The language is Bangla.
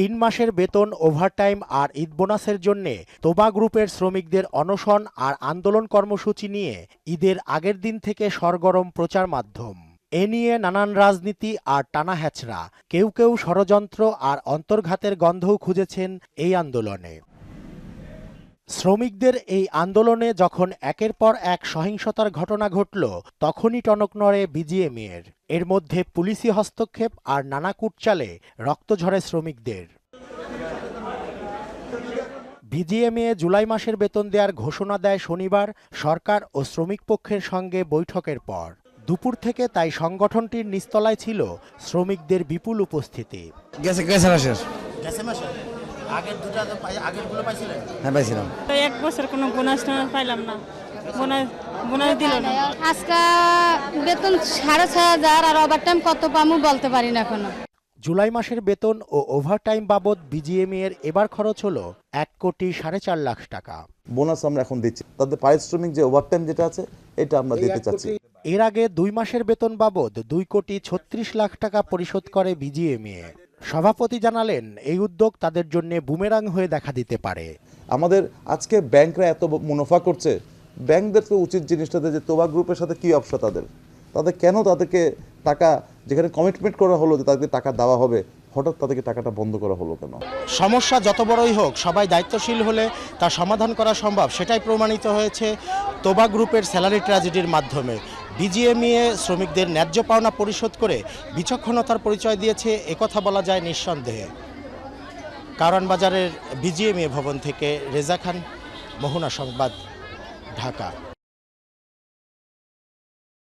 তিন মাসের বেতন ওভারটাইম আর ঈদ বোনাসের জন্য তোবা গ্রুপের শ্রমিকদের অনশন আর আন্দোলন কর্মসূচি নিয়ে ঈদের আগের দিন থেকে সরগরম প্রচার মাধ্যম। এ নিয়ে নানান রাজনীতি আর টানা হ্যাচড়া। কেউ কেউ ষড়যন্ত্র আর অন্তর্ঘাতের গন্ধও খুঁজেছেন এই আন্দোলনে। শ্রমিকদের এই আন্দোলনে যখন একের পর এক সহিংসতার ঘটনা ঘটল তখনই টনক নড়ে বিজিএমইয়ের। এর মধ্যে পুলিশি হস্তক্ষেপ আর নানা কুটচালে রক্ত ঝরে শ্রমিকদের। বিজিএমএ জুলাই মাসের বেতন দেওয়ার ঘোষণা দেয় শনিবার সরকার ও শ্রমিক পক্ষের সঙ্গে বৈঠকের পর। দুপুর থেকে তাই সংগঠনটির নিস্তলায় ছিল শ্রমিকদের বিপুল উপস্থিতি। আগের দুটা আগেরগুলো পাইছিলেন হ্যাঁ পাইছিলাম। তো এক বছর কোনো বোনাস টোনাস পাইলাম না। বোনাস বোনাস দিল না। আজকে বেতন সাড়ে ছয় হাজার আর ওভার টাইম কত পামু বলতে পারি না এখনও। জুলাই মাসের বেতন ও ওভারটাইম বাবদ বিজিএমএ এর এবার খরচ হলো এক কোটি সাড়ে চার লাখ টাকা। বোনাস আমরা এখন দিচ্ছি। তাদের পারিশ্রমিক যে ওভারটাইম যেটা আছে এটা আমরা দিতে চাচ্ছি। এর আগে দুই মাসের বেতন বাবদ দুই কোটি ছত্রিশ লাখ টাকা পরিশোধ করে বিজিএমএ সভাপতি জানালেন এই উদ্যোগ তাদের জন্য বুমেরাং হয়ে দেখা দিতে পারে। আমাদের আজকে ব্যাংকরা এত মুনাফা করছে ব্যাংকদের তো উচিত জিনিসটাতে যে তোবা গ্রুপের সাথে কি ব্যবসা তাদের? তাদের কেন তাদেরকে টাকা যেখানে কমিটমেন্ট করা হলো যে তাদেরকে টাকা দেওয়া হবে হঠাৎ তাদেরকে টাকাটা বন্ধ করা হলো কেন? সমস্যা যত বড়ই হোক সবাই দায়িত্বশীল হলে তা সমাধান করা সম্ভব সেটাই প্রমাণিত হয়েছে তোবা গ্রুপের স্যালারি ট্র্যাজেডির মাধ্যমে। বিজিএমইএ শ্রমিকদের ন্যায্য পাওনা পরিশোধ করে বিচক্ষণতার পরিচয় দিয়েছে, একথা বলা যায় নিঃসন্দেহে। কারণ বাজারের বিজিএমইএ ভবন থেকে রেজা খান, মোহনা সংবাদ, ঢাকা।